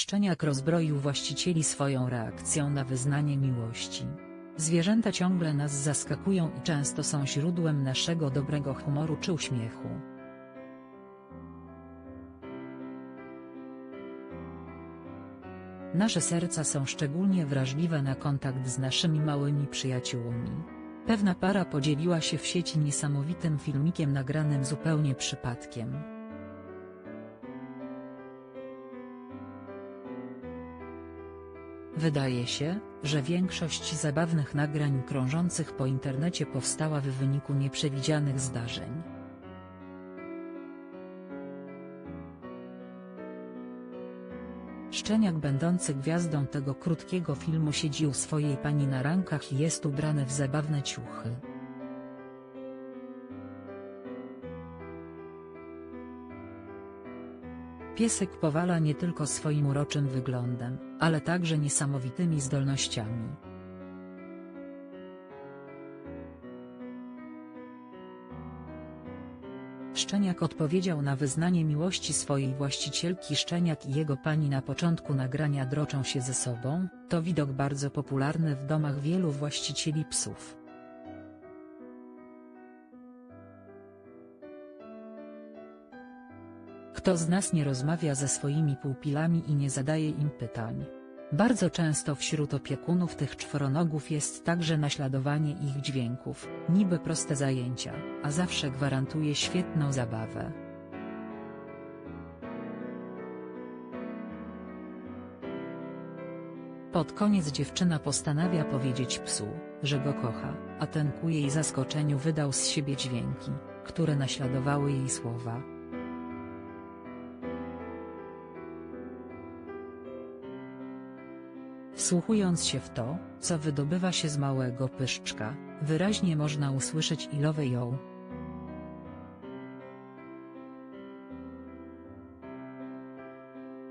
Szczeniak rozbroił właścicieli swoją reakcją na wyznanie miłości. Zwierzęta ciągle nas zaskakują i często są źródłem naszego dobrego humoru czy uśmiechu. Nasze serca są szczególnie wrażliwe na kontakt z naszymi małymi przyjaciółmi. Pewna para podzieliła się w sieci niesamowitym filmikiem nagranym zupełnie przypadkiem. Wydaje się, że większość zabawnych nagrań krążących po internecie powstała w wyniku nieprzewidzianych zdarzeń. Szczeniak będący gwiazdą tego krótkiego filmu siedzi u swojej pani na rankach i jest ubrany w zabawne ciuchy. Piesek powala nie tylko swoim uroczym wyglądem, ale także niesamowitymi zdolnościami. Szczeniak odpowiedział na wyznanie miłości swojej właścicielki Szczeniak i jego pani na początku nagrania droczą się ze sobą, to widok bardzo popularny w domach wielu właścicieli psów. Kto z nas nie rozmawia ze swoimi pupilami i nie zadaje im pytań? Bardzo często wśród opiekunów tych czworonogów jest także naśladowanie ich dźwięków, niby proste zajęcia, a zawsze gwarantuje świetną zabawę. Pod koniec dziewczyna postanawia powiedzieć psu, że go kocha, a ten ku jej zaskoczeniu wydał z siebie dźwięki, które naśladowały jej słowa. Wsłuchując się w to, co wydobywa się z małego pyszczka, wyraźnie można usłyszeć ilowe ją.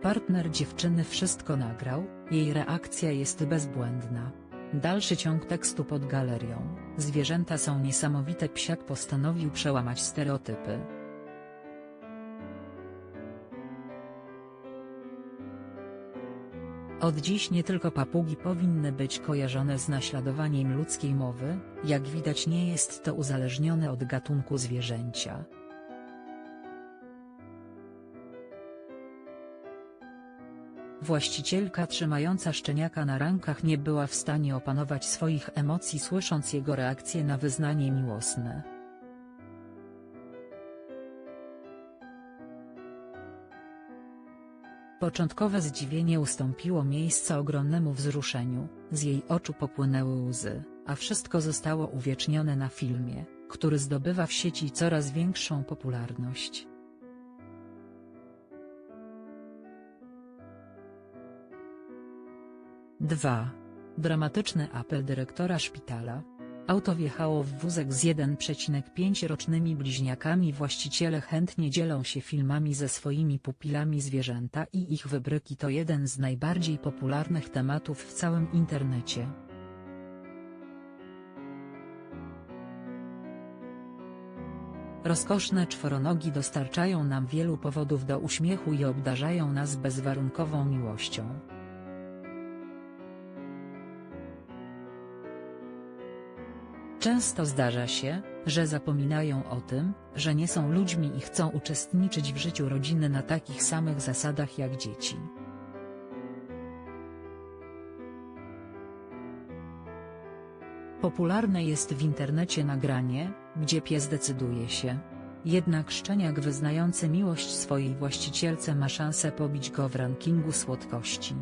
Partner dziewczyny wszystko nagrał, jej reakcja jest bezbłędna. Dalszy ciąg tekstu pod galerią. Zwierzęta są niesamowite psiak postanowił przełamać stereotypy. Od dziś nie tylko papugi powinny być kojarzone z naśladowaniem ludzkiej mowy, jak widać nie jest to uzależnione od gatunku zwierzęcia. Właścicielka trzymająca szczeniaka na rankach nie była w stanie opanować swoich emocji słysząc jego reakcję na wyznanie miłosne. Początkowe zdziwienie ustąpiło miejsca ogromnemu wzruszeniu, z jej oczu popłynęły łzy, a wszystko zostało uwiecznione na filmie, który zdobywa w sieci coraz większą popularność. Dwa. Dramatyczny apel dyrektora szpitala. Auto wjechało w wózek z 1,5-rocznymi bliźniakami właściciele chętnie dzielą się filmami ze swoimi pupilami zwierzęta i ich wybryki to jeden z najbardziej popularnych tematów w całym internecie. Rozkoszne czworonogi dostarczają nam wielu powodów do uśmiechu i obdarzają nas bezwarunkową miłością. Często zdarza się, że zapominają o tym, że nie są ludźmi i chcą uczestniczyć w życiu rodziny na takich samych zasadach jak dzieci. Popularne jest w internecie nagranie, gdzie pies decyduje się. Jednak szczeniak wyznający miłość swojej właścicielce ma szansę pobić go w rankingu słodkości.